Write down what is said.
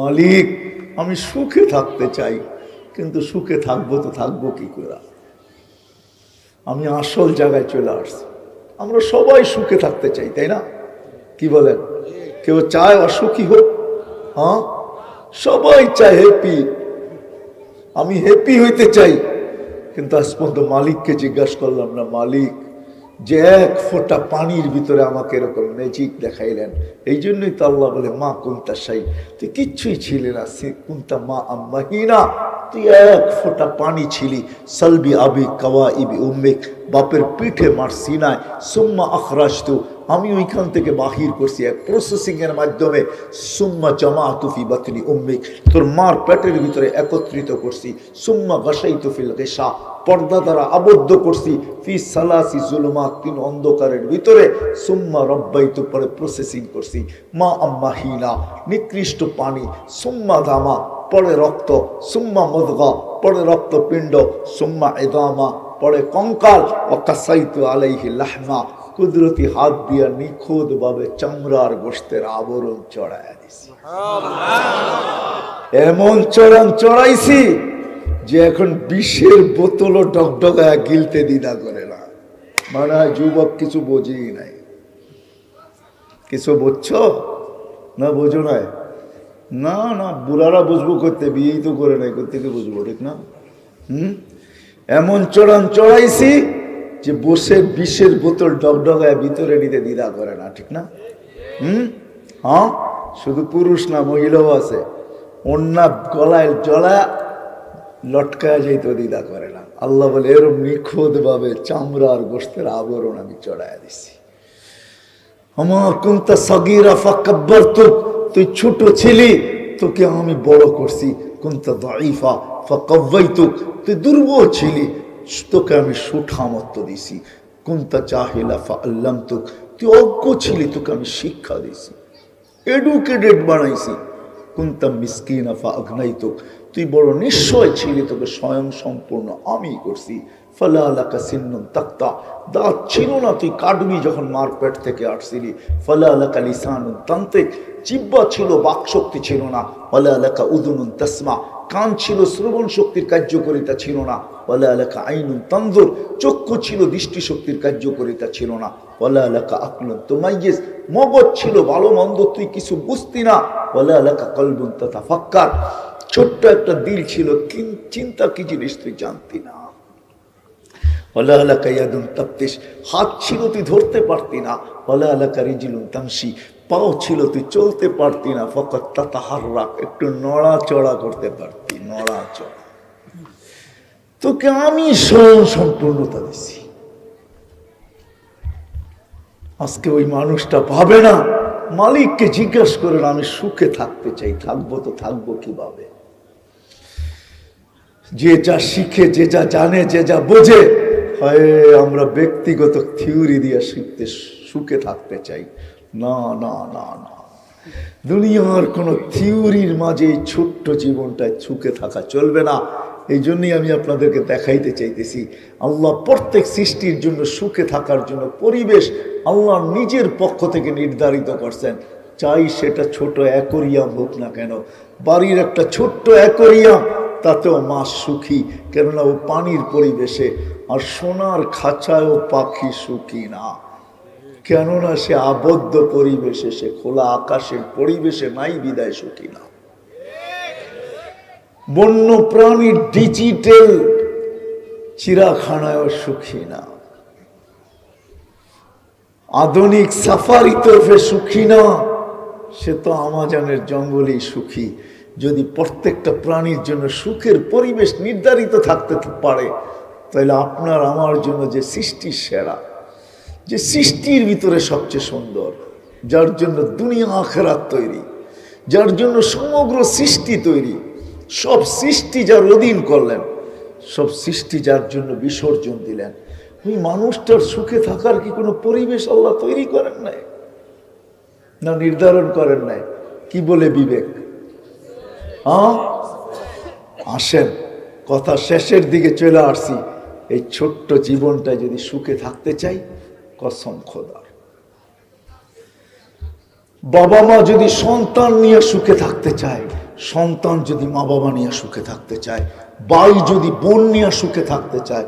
মালিক, আমি সুখে থাকতে চাই, কিন্তু সুখে থাকব তো থাকব কি করে? আমি আসল জায়গায় চলে আসছি। আমরা সবাই সুখে থাকতে চাই, তাই না? কি বলেন? কেউ চায় অসুখী হোক হ্যাঁ? সবাই চায় হ্যাপি আমি হ্যাপি হইতে চাই, কিন্তু আজ পর্যন্ত মালিককে জিজ্ঞাসা করলাম না, মালিক যে এক ফোঁটা পানির ভিতরে আমাকে এরকম ম্যাজিক দেখাইলেন। এই জন্যই তো আল্লাহ বলে, মা কুন্তা সাই তুই কিচ্ছুই ছিলেন না, সে কুন্তা মা আম্মাহিনা। তুই এক ফোঁটা পানি ছিলি। আবি ইবি বাপের পিঠে মার সিনায়। সুম্মা আখরাজ আমি ওইখান থেকে বাহির করছি এক প্রসেসিং এর মাধ্যমে। সুম্মা জামা তুফি বাতনি উম্মিক। তোর মার পেটের ভিতরে একত্রিত করছি। সুম্মা তুফিল গেসা পর্দা দ্বারা আবদ্ধ করছি। ফি সালাসি তিন অন্ধকারের ভিতরে। সুম্মা রব্বাই তো পরে প্রসেসিং করছি। মা আম্মা হিনা। নিকৃষ্ট পানি। সুম্মা দামা। পরে রক্ত সুম্মা মদগা পরে রক্তপিণ্ড সুম্মা এদামা পরে কঙ্কাল ও কাসাইতু আলাইহি লাহমা কুদরতি হাত দিয়া নিখুঁত ভাবে চামড়ার গোষ্ঠের আবরণ চড়াইয়া দিছি। এমন চড়ান চড়াইছি যে এখন বিষের বোতলও ডগডগায় গিলতে দ্বিধা করে না। মানে হয় যুবক কিছু বোঝেই নাই। কিছু বুঝছ? না বোঝো নাই? না না, বুড়ারা বুঝব করতে, বিয়েই তো করে নাই করতে কি বুঝব, ঠিক না? হুম? এমন চড়ান চড়াইছি যে বসে বিষের বোতল ডগডগায় ভিতরে নিতে দ্বিধা করে না, ঠিক না? হুম? হ্যাঁ? শুধু পুরুষ না, মহিলাও আছে। অন্য গলায় জলা লটকায় যাইতে দ্বিধা করে না। আল্লাহ বলে, এরম নিখুঁত ভাবে চামড়ার গোষ্ঠের আবরণ আমি চড়াইয়া দিছি। আমার কোনটা সগিরা ফাকাব্বার তো তুই ছোট ছিলি, তোকে আমি বড় করছি। কোনটা দাইফা তো তুই দুর্বল ছিলি, তোকে আমি সুঠামত্ব দিছি। কোনটা চাহিলা ফা আল্লাম তো তুই অজ্ঞ ছিলি, তোকে আমি শিক্ষা দিছি। এডুকেটেড বানাইছি। কুন্তাম মিসকিনা ফা আগ্নাইতুক তুই বড় নিশ্চয় ছিলি, তোকে স্বয়ং সম্পূর্ণ আমি করছি। ফালা ছিল না, তুই কাটবি যখন থেকে ছিল না। ছিল, শ্রবণ শক্তির কার্যকরিতা ছিল না। ওলা এলাকা আইনুন তন্দুর চক্ষু ছিল দৃষ্টিশক্তির কার্যকরিতা ছিল না। ওলা এলাকা আকলন তোমাইয়েস মগজ ছিল, ভালো মন্দ তুই কিছু বুঝতি না। ওলা এলাকা কলবুন তথা ফাক্কার ছোট্ট একটা দিল ছিল চিন্তা কি জিনিস তুই জানতি না? ওলা এলাকা ইয়াদুন তাপ্তিস হাত ছিল তুই ধরতে পারতি না। ওলা এলাকা রিজিলুন তামসি পাও ছিল তুই চলতে পারতি না। ফকত তাতাহার রাখ একটু নড়াচড়া করতে পারতি, নড়াচড়া। তোকে আমি স্বয়ং সম্পূর্ণতা দিছি। আজকে ওই মানুষটা ভাবে না, মালিককে জিজ্ঞেস করেন আমি সুখে থাকতে চাই, থাকব তো থাকব কীভাবে? যে যা শিখে, যে যা জানে, যে যা বোঝে হয়, আমরা ব্যক্তিগত থিওরি দিয়ে শিখতে, সুখে থাকতে চাই। না না না না। দুনিয়ার কোনো থিওরির মাঝে এই ছোট্ট জীবনটায় সুখে থাকা চলবে না। এই জন্যই আমি আপনাদেরকে দেখাইতে চাইতেছি, আল্লাহ প্রত্যেক সৃষ্টির জন্য সুখে থাকার জন্য পরিবেশ আল্লাহ নিজের পক্ষ থেকে নির্ধারিত করছেন। চাই সেটা ছোট অ্যাকোরিয়াম হোক না কেন, বাড়ির একটা ছোট্ট অ্যাকোরিয়াম তাতেও মাছ সুখী, কেননা ও পানির পরিবেশে আর সোনার খাঁচায়ও পাখি সুখী না। কেননা সে আবদ্ধ পরিবেশে, সে খোলা আকাশের পরিবেশে নাই বিদায় সুখী না। বন্য প্রাণীর ডিজিটাল চিড়াখানায় সুখী না। আধুনিক সাফারি তরফে সুখী না, সে তো আমাজনের জঙ্গলেই সুখী। যদি প্রত্যেকটা প্রাণীর জন্য সুখের পরিবেশ নির্ধারিত থাকতে পারে, তাহলে আপনার, আমার জন্য যে সৃষ্টি সেরা, যে সৃষ্টির ভিতরে সবচেয়ে সুন্দর, যার জন্য দুনিয়া আখেরাত তৈরি, যার জন্য সমগ্র সৃষ্টি তৈরি, সব সৃষ্টি যার অধীন করলেন, সব সৃষ্টি যার জন্য বিসর্জন দিলেন। ওই মানুষটার সুখে থাকার কি কোনো পরিবেশ আল্লাহ তৈরি করেন নাই? না নির্ধারণ করেন নাই? কি বলে বিবেক? আসেন, কথা শেষের দিকে চলে আসছি। এই ছোট্ট জীবনটা যদি সুখে থাকতে চাই, কসম খোদার। বাবা মা যদি সন্তান নিয়ে সুখে থাকতে চায়, সন্তান যদি মা বাবা নিয়ে সুখে থাকতে চায়, বাই যদি বোন নিয়ে সুখে থাকতে চায়